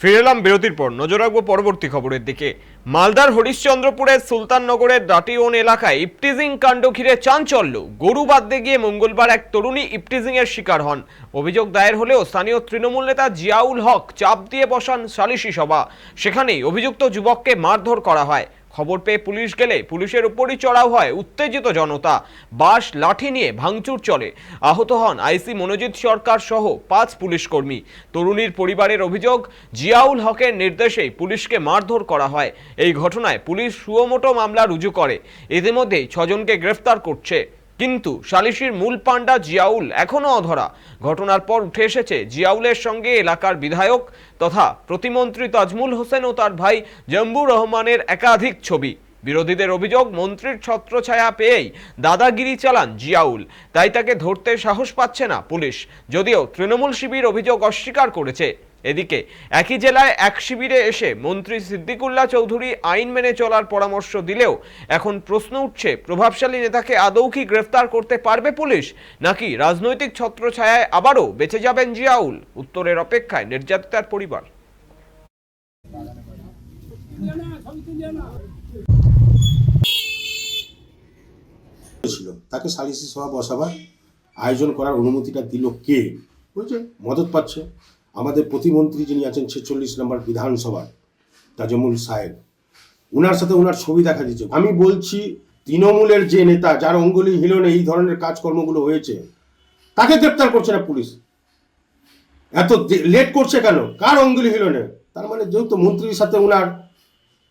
ফিরে এলাম বিরতির পর। নজর রাখব পরবর্তী খবরের দিকে। মালদার হরিশ্চন্দ্রপুরের সুলতাননগরের দাটিওন এলাকায় ইপটিজিং কাণ্ড ঘিরে চাঞ্চল্য। গরু বাঁধতে গিয়ে মঙ্গলবার এক তরুণী ইপটিজিং এর শিকার হন। অভিযোগ দায়ের হলেও স্থানীয় তৃণমূল নেতা জিয়াউল হক চাপ দিয়ে বসান সালিশি সভা। সেখানেই অভিযুক্ত যুবককে মারধর করা হয়। খবর পেয়ে পুলিশ গেলে পুলিশের উপরই চড়াও হয়, উত্তেজিত জনতা। বাস, লাঠি নিয়ে ভাঙচুর চলে। আহত হন আইসি মনোজিৎ সরকার সহ পাঁচ পুলিশ কর্মী তরুণীর পরিবারের অভিযোগ, জিয়াউল হকের নির্দেশেই পুলিশকে মারধর করা হয়। এই ঘটনায় পুলিশ সুয়মোটো মামলা রুজু করে। ইতিমধ্যেই ছজনকে গ্রেফতার করছে। কিন্তু সালিশির মূল পাণ্ডা জিয়াউল এখনও অধরা। ঘটনার পর উঠে এসেছে জিয়াউলের সঙ্গে এলাকার বিধায়ক তথা প্রতিমন্ত্রী তাজমুল হোসেন ও তার ভাই জম্বু রহমানের একাধিক ছবি। বিরোধীদের অভিযোগ, মন্ত্রীর ছত্রছায়া পেয়েই দাদাগিরি চালান জিয়াউল। তাই তাকে ধরতে সাহস পাচ্ছে না পুলিশ। যদিও তৃণমূল শিবির অভিযোগ অস্বীকার করেছে। এদিকে, একই জেলায় এক শিবিরে এসে মন্ত্রী সিদ্দিকুল্লাহ চৌধুরী আইন মেনে চলার পরামর্শ দিলেও এখন প্রশ্ন উঠছে, প্রভাবশালী নেতাকে আদৌ কি গ্রেফতার করতে পারবে পুলিশ, নাকি রাজনৈতিক ছত্রছায়ায় আবারও বেঁচে যাবেন জিয়াউল? উত্তরের অপেক্ষায় নির্যাতিতার পরিবার। তাকে সালিসি সভা বসাবার আয়োজন করার অনুমতিটা দিল কে? বুঝছে মদত পাচ্ছে। আমাদের প্রতিমন্ত্রী যিনি আছেন ছেচল্লিশ নম্বর বিধানসভার, তাজমুল সাহেব, উনার সাথে উনার ছবি দেখা দিচ্ছে আমি বলছি, তৃণমূলের যে নেতা, যার অঙ্গুলি হিলনে এই ধরনের কাজকর্মগুলো হয়েছে, তাকে গ্রেপ্তার করছে না পুলিশ। এত লেট করছে কেন? কার অঙ্গুলি হিলনে? তার মানে যেহেতু মন্ত্রীর সাথে উনার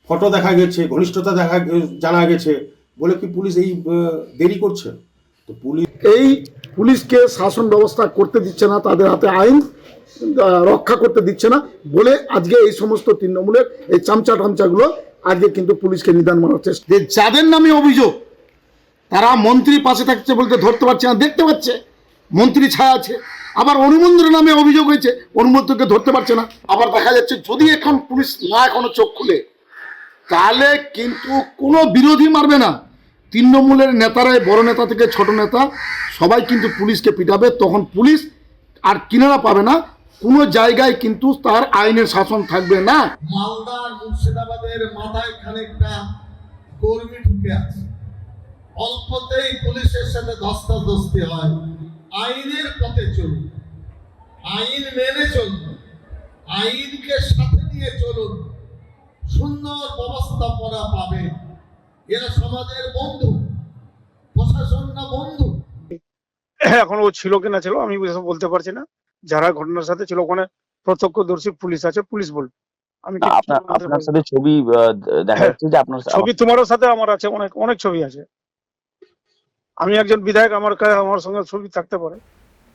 ফটো দেখা গেছে, ঘনিষ্ঠতা দেখা জানা গেছে, বলে কি পুলিশ এই দেরি করছে? তো পুলিশ এই পুলিশকে শাসন ব্যবস্থা করতে দিচ্ছে না, তাদের হাতে আইন রক্ষা করতে দিচ্ছে না বলে আজকে এই সমস্ত তৃণমূলের এই চামচা টামচাগুলো আজকে কিন্তু পুলিশকে নিদান মারার চেষ্টা। যে যাদের নামে অভিযোগ, তারা মন্ত্রী পাশে থাকছে বলতে ধরতে পারছে না, দেখতে পাচ্ছে, মন্ত্রী ছায়া আছে। আবার অনুমন্ত্রের নামে অভিযোগ হয়েছে, অনুমন্ত্রীকে ধরতে পারছে না। আবার দেখা যাচ্ছে, যদি এখন পুলিশ না এখনও চোখ খুলে, তাহলে কিন্তু কোনো বিরোধী মারবে না। তৃণমূলের নেতারাই বড় নেতা থেকে ছোট নেতা, সবাই কিন্তু পুলিশকে পিটাবে। তখন পুলিশ আর কিনারা পাবে না। কোনো জায়গায় কিন্তু তার আইনের শাসন থাকবে না। মালদা মুর্শিদাবাদের মাথায় খানিকটা কর্মী ঢুকে আছে। অল্পতেই পুলিশের সাথে ধস্তাধস্তি হয়। আইনের পথে চলুন। আইন মেনে চলুন। আইনকে সাথে নিয়ে চলুন। সুন্দর ব্যবস্থাপনা পাবে। এরা সমাজের বন্ধু প্রশাসন না বন্ধু। এখন ও ছিল কিনা ছিল আমি বলতে পারছি না। যারা ঘটনার সাথে ছিল ওখানে প্রত্যক্ষদর্শী পুলিশ আছে পুলিশ বলবে আমি আপনার আপনার সাথে ছবি দেখা যাচ্ছে যে আপনার ছবি তোমারও সাথে আমার আছে অনেক অনেক ছবি আছে। আমি একজন বিধায়ক আমার কাছে আমার সঙ্গে ছবি থাকতে পারে।